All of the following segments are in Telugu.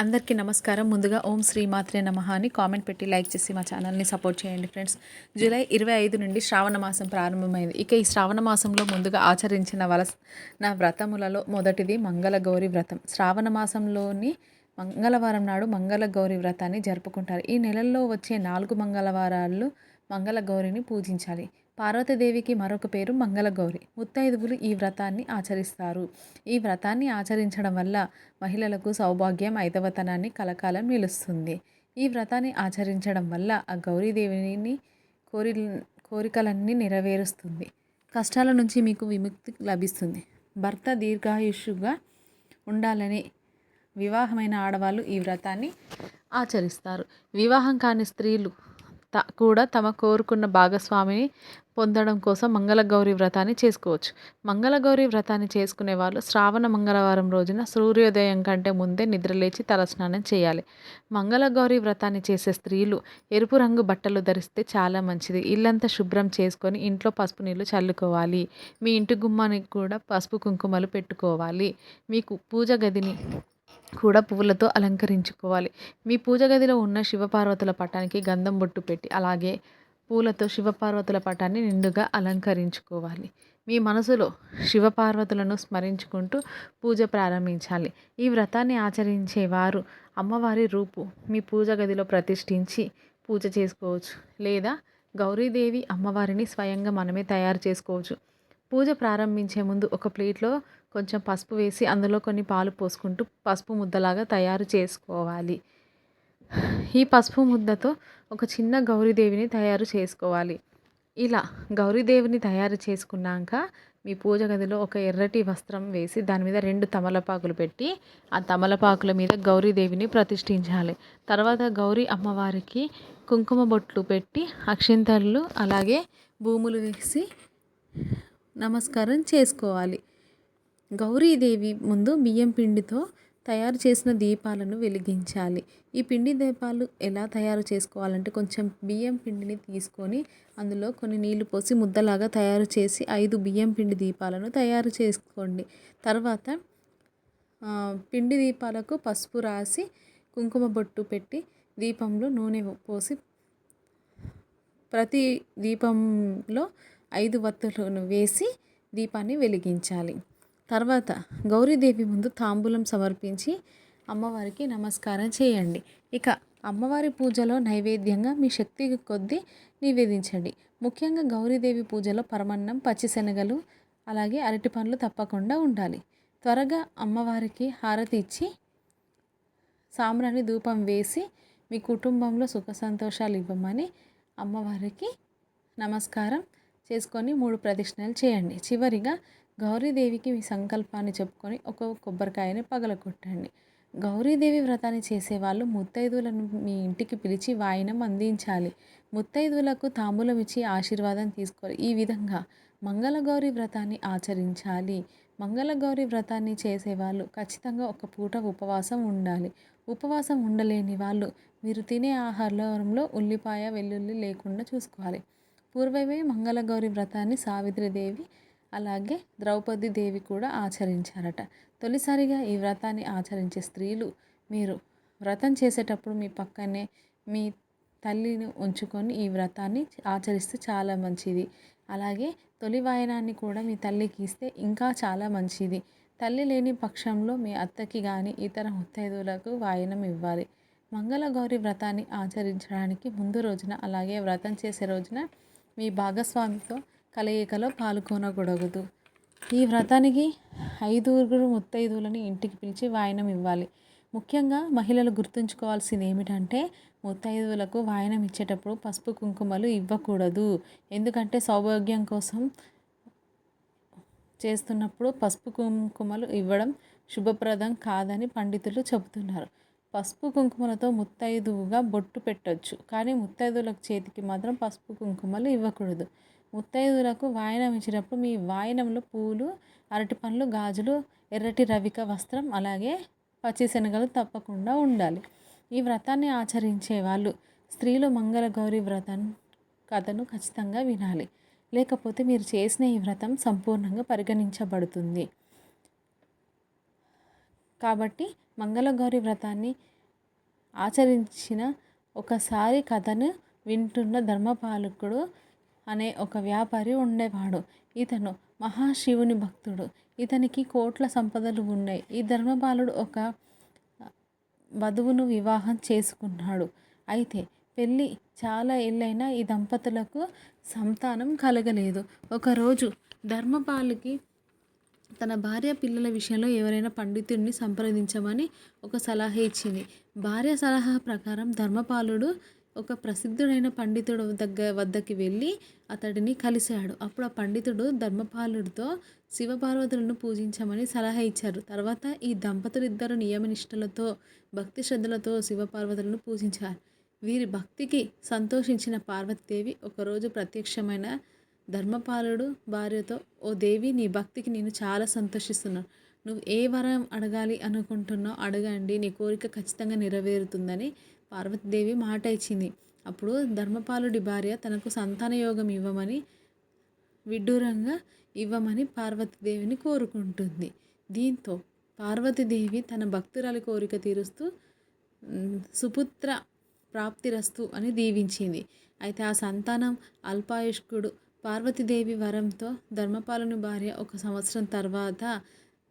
అందరికీ నమస్కారం. ముందుగా ఓం శ్రీ మాత్రే నమః అని కామెంట్ పెట్టి లైక్ చేసి మా ఛానల్ని సపోర్ట్ చేయండి ఫ్రెండ్స్. జూలై ఇరవై ఐదు నుండి శ్రావణ మాసం ప్రారంభమైంది. ఇక ఈ శ్రావణ మాసంలో ముందుగా ఆచరించిన వలస నా వ్రతములలో మొదటిది మంగళ గౌరి వ్రతం. శ్రావణ మాసంలోని మంగళవారం నాడు మంగళ గౌరి వ్రతాన్ని జరుపుకుంటారు. ఈ నెలల్లో వచ్చే నాలుగు మంగళవారాలు మంగళ గౌరిని పూజించాలి. పార్వతీదేవికి మరొక పేరు మంగళగౌరి. ముత్తైదువులు ఈ వ్రతాన్ని ఆచరిస్తారు. ఈ వ్రతాన్ని ఆచరించడం వల్ల మహిళలకు సౌభాగ్యం ఐదవతనాన్ని కలకాలం నిలుస్తుంది. ఈ వ్రతాన్ని ఆచరించడం వల్ల ఆ గౌరీదేవిని కోరి కోరికలన్నీ నెరవేరుస్తుంది. కష్టాల నుంచి మీకు విముక్తి లభిస్తుంది. భర్త దీర్ఘాయుష్గా ఉండాలని వివాహమైన ఆడవాళ్ళు ఈ వ్రతాన్ని ఆచరిస్తారు. వివాహం కాని స్త్రీలు కూడా తమ కోరుకున్న భాగస్వామిని పొందడం కోసం మంగళగౌరి వ్రతాన్ని చేసుకోవచ్చు. మంగళగౌరి వ్రతాన్ని చేసుకునే వాళ్ళు శ్రావణ మంగళవారం రోజున సూర్యోదయం కంటే ముందే నిద్రలేచి తలస్నానం చేయాలి. మంగళగౌరి వ్రతాన్ని చేసే స్త్రీలు ఎరుపు రంగు బట్టలు ధరిస్తే చాలా మంచిది. ఇల్లంతా శుభ్రం చేసుకొని ఇంట్లో పసుపు నీళ్ళు చల్లుకోవాలి. మీ ఇంటి గుమ్మానికి కూడా పసుపు కుంకుమలు పెట్టుకోవాలి. మీకు పూజ గదిని కూడా పువ్వులతో అలంకరించుకోవాలి. మీ పూజ గదిలో ఉన్న శివపార్వతుల పటానికి గంధం బొట్టు పెట్టి అలాగే పూలతో శివపార్వతుల పటాన్ని నిండుగా అలంకరించుకోవాలి. మీ మనసులో శివపార్వతులను స్మరించుకుంటూ పూజ ప్రారంభించాలి. ఈ వ్రతాన్ని ఆచరించేవారు అమ్మవారి రూపు మీ పూజ గదిలో ప్రతిష్ఠించి పూజ చేసుకోవచ్చు. లేదా గౌరీదేవి అమ్మవారిని స్వయంగా మనమే తయారు చేసుకోవచ్చు. పూజ ప్రారంభించే ముందు ఒక ప్లేట్లో కొంచెం పసుపు వేసి అందులో కొన్ని పాలు పోసుకుంటూ పసుపు ముద్దలాగా తయారు చేసుకోవాలి. ఈ పసుపు ముద్దతో ఒక చిన్న గౌరీదేవిని తయారు చేసుకోవాలి. ఇలా గౌరీదేవిని తయారు చేసుకున్నాక మీ పూజ గదిలో ఒక ఎర్రటి వస్త్రం వేసి దాని మీద రెండు తమలపాకులు పెట్టి ఆ తమలపాకుల మీద గౌరీదేవిని ప్రతిష్ఠించాలి. తర్వాత గౌరీ అమ్మవారికి కుంకుమ బొట్లు పెట్టి అక్షింతలు అలాగే భూములు వేసి నమస్కారం చేసుకోవాలి. గౌరీదేవి ముందు బియ్యం పిండితో తయారు చేసిన దీపాలను వెలిగించాలి. ఈ పిండి దీపాలు ఎలా తయారు చేసుకోవాలంటే కొంచెం బియ్యం పిండిని తీసుకొని అందులో కొన్ని నీళ్ళు పోసి ముద్దలాగా తయారు చేసి ఐదు బియ్యం పిండి దీపాలను తయారు చేసుకోండి. తర్వాత పిండి దీపాలకు పసుపు రాసి కుంకుమ బొట్టు పెట్టి దీపంలో నూనె పోసి ప్రతి దీపంలో ఐదు వత్తులను వేసి దీపాన్ని వెలిగించాలి. తర్వాత గౌరీదేవి ముందు తాంబూలం సమర్పించి అమ్మవారికి నమస్కారం చేయండి. ఇక అమ్మవారి పూజలో నైవేద్యంగా మీ శక్తి కొద్దీ నివేదించండి. ముఖ్యంగా గౌరీదేవి పూజలో పరమన్నం పచ్చిశనగలు అలాగే అరటి పండ్లు తప్పకుండా ఉండాలి. త్వరగా అమ్మవారికి హారతి ఇచ్చి సాంబ్రాణి ధూపం వేసి మీ కుటుంబంలో సుఖ సంతోషాలు ఇవ్వమని అమ్మవారికి నమస్కారం చేసుకొని మూడు ప్రదక్షిణలు చేయండి. చివరిగా గౌరీదేవికి మీ సంకల్పాన్ని చెప్పుకొని ఒక కొబ్బరికాయని పగలగొట్టండి. గౌరీదేవి వ్రతాన్ని చేసేవాళ్ళు ముత్తైదువులను మీ ఇంటికి పిలిచి వాయినం అందించాలి. ముత్తైదువులకు తాంబూలం ఇచ్చి ఆశీర్వాదం తీసుకోవాలి. ఈ విధంగా మంగళగౌరి వ్రతాన్ని ఆచరించాలి. మంగళగౌరి వ్రతాన్ని చేసేవాళ్ళు ఖచ్చితంగా ఒక పూట ఉపవాసం ఉండాలి. ఉపవాసం ఉండలేని వాళ్ళు మీరు తినే ఆహారంలో ఉల్లిపాయ వెల్లుల్లి లేకుండా చూసుకోవాలి. పూర్వమే మంగళగౌరి వ్రతాన్ని సావిత్రిదేవి అలాగే ద్రౌపది దేవి కూడా ఆచరించారట. తొలిసారిగా ఈ వ్రతాన్ని ఆచరించే స్త్రీలు మీరు వ్రతం చేసేటప్పుడు మీ పక్కనే మీ తల్లిని ఉంచుకొని ఈ వ్రతాన్ని ఆచరిస్తే చాలా మంచిది. అలాగే తొలి వాయనాన్ని కూడా మీ తల్లికి ఇస్తే ఇంకా చాలా మంచిది. తల్లి లేని పక్షంలో మీ అత్తకి కానీ ఇతర ముత్తైదువులకు వాయనం ఇవ్వాలి. మంగళగౌరి వ్రతాన్ని ఆచరించడానికి ముందు రోజున అలాగే వ్రతం చేసే రోజున మీ భాగస్వామితో కలయికలో పాల్గొనకూడదు. ఈ వ్రతానికి ఐదుగురు ముత్తైదువులని ఇంటికి పిలిచి వాయనం ఇవ్వాలి. ముఖ్యంగా మహిళలు గుర్తుంచుకోవాల్సింది ఏమిటంటే ముత్తైదువులకు వాయనం ఇచ్చేటప్పుడు పసుపు కుంకుమలు ఇవ్వకూడదు. ఎందుకంటే సౌభాగ్యం కోసం చేస్తున్నప్పుడు పసుపు కుంకుమలు ఇవ్వడం శుభప్రదం కాదని పండితులు చెబుతున్నారు. పసుపు కుంకుమలతో ముత్తైదువుగా బొట్టు పెట్టవచ్చు కానీ ముత్తైదువులకు చేతికి మాత్రం పసుపు కుంకుమలు ఇవ్వకూడదు. ముత్తైదువులకు వాయనం ఇచ్చినప్పుడు మీ వాయనంలో పూలు అరటి పండ్లు గాజులు ఎర్రటి రవిక వస్త్రం అలాగే పచ్చిశనగలు తప్పకుండా ఉండాలి. ఈ వ్రతాన్ని ఆచరించే వాళ్ళు స్త్రీలు మంగళగౌరి వ్రతం కథను ఖచ్చితంగా వినాలి. లేకపోతే మీరు చేసిన ఈ వ్రతం సంపూర్ణంగా పరిగణించబడుతుంది. కాబట్టి మంగళగౌరి వ్రతాన్ని ఆచరించిన ఒకసారి కథను వింటున్న ధర్మపాలకుడు అనే ఒక వ్యాపారి ఉండేవాడు. ఇతను మహాశివుని భక్తుడు. ఇతనికి కోట్ల సంపదలు ఉన్నాయి. ఈ ధర్మపాలుడు ఒక వధువును వివాహం చేసుకున్నాడు. అయితే పెళ్ళి చాలా ఏళ్ళైనా ఈ దంపతులకు సంతానం కలగలేదు. ఒకరోజు ధర్మపాలుకి తన భార్య పిల్లల విషయంలో ఎవరైనా పండితుడిని సంప్రదించమని ఒక సలహా ఇచ్చింది. భార్య సలహా ప్రకారం ధర్మపాలుడు ఒక ప్రసిద్ధుడైన పండితుడు దగ్గర వద్దకి వెళ్ళి అతడిని కలిశాడు. అప్పుడు ఆ పండితుడు ధర్మపాలుడితో శివపార్వతులను పూజించమని సలహా ఇచ్చారు. తర్వాత ఈ దంపతులిద్దరు నియమనిష్టలతో భక్తి శ్రద్ధలతో శివపార్వతులను పూజించారు. వీరి భక్తికి సంతోషించిన పార్వతీదేవి ఒకరోజు ప్రత్యక్షమైన ధర్మపాలుడు భార్యతో ఓ దేవి నీ భక్తికి నేను చాలా సంతోషిస్తున్నాను నువ్వు ఏ వరం అడగాలి అనుకుంటున్నావు అడగండి. నీ కోరిక ఖచ్చితంగా నెరవేరుతుందని పార్వతీదేవి మాట ఇచ్చింది. అప్పుడు ధర్మపాలుడి భార్య తనకు సంతాన యోగం ఇవ్వమని విడ్డూరంగా ఇవ్వమని పార్వతీదేవిని కోరుకుంటుంది. దీంతో పార్వతీదేవి తన భక్తురాలి కోరిక తీరుస్తూ సుపుత్ర ప్రాప్తిరస్తు అని దీవించింది. అయితే ఆ సంతానం అల్పాయుష్కుడు పార్వతీదేవి వరంతో ధర్మపాలుని భార్య ఒక సంవత్సరం తర్వాత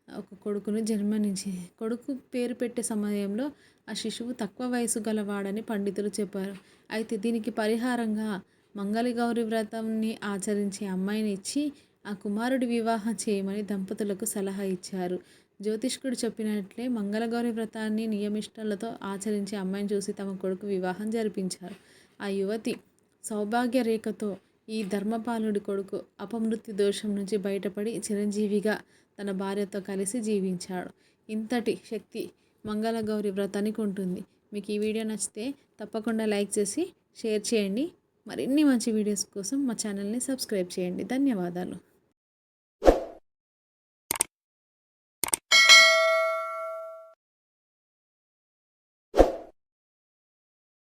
ఒక కొడుకును జన్మనించి కొడుకు పేరు పెట్టే సమయంలో ఆ శిశువు తక్కువ వయసు గలవాడని పండితులు చెప్పారు. అయితే దీనికి పరిహారంగా మంగళ గౌరి వ్రతంని ఆచరించే అమ్మాయిని ఇచ్చి ఆ కుమారుడి వివాహం చేయమని దంపతులకు సలహా ఇచ్చారు. జ్యోతిష్కుడు చెప్పినట్లే మంగళగౌరి వ్రతాన్ని నియమిష్టలతో ఆచరించే అమ్మాయిని చూసి తమ కొడుకు వివాహం జరిపించారు. ఆ యువతి సౌభాగ్య రేఖతో ఈ ధర్మపాలుడి కొడుకు అపమృత్యు దోషం నుంచి బయటపడి చిరంజీవిగా తన భార్యతో కలిసి జీవించాడు. ఇంతటి శక్తి మంగళగౌరి వ్రతానికి ఉంటుంది. మీకు ఈ వీడియో నచ్చితే తప్పకుండా లైక్ చేసి షేర్ చేయండి. మరిన్ని మంచి వీడియోస్ కోసం మా ఛానల్ని సబ్స్క్రైబ్ చేయండి. ధన్యవాదాలు.